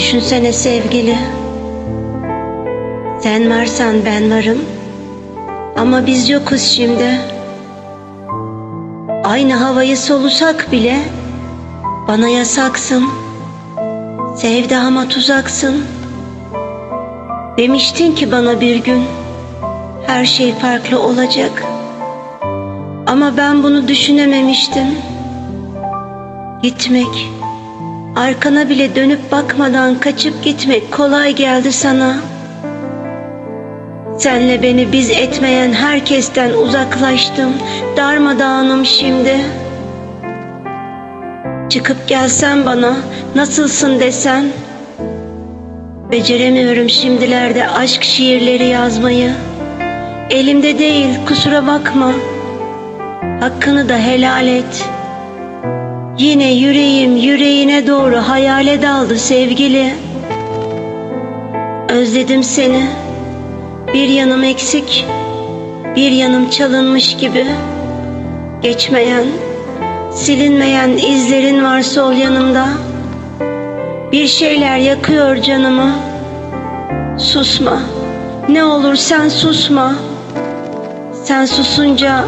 Düşünsene sevgili. Sen varsan ben varım. Ama biz yokuz şimdi. Aynı havayı solusak bile bana yasaksın. Sevdama tuzaksın. Demiştin ki bana bir gün her şey farklı olacak. Ama ben bunu düşünememiştim. Gitmek, arkana bile dönüp bakmadan kaçıp gitmek kolay geldi sana. Senle beni biz etmeyen herkesten uzaklaştım. Darmadağınım şimdi. Çıkıp gelsen bana nasılsın desen. Beceremiyorum şimdilerde aşk şiirleri yazmayı. Elimde değil kusura bakma. Hakkını da helal et. Yine yüreğim doğru hayale daldı sevgili. Özledim seni. Bir yanım eksik, bir yanım çalınmış gibi. Geçmeyen, silinmeyen izlerin var sol yanımda. Bir şeyler yakıyor canımı. Susma, ne olur sen susma. Sen susunca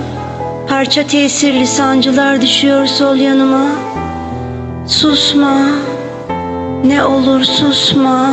parça tesirli sancılar düşüyor sol yanıma. Susma, ne olur susma.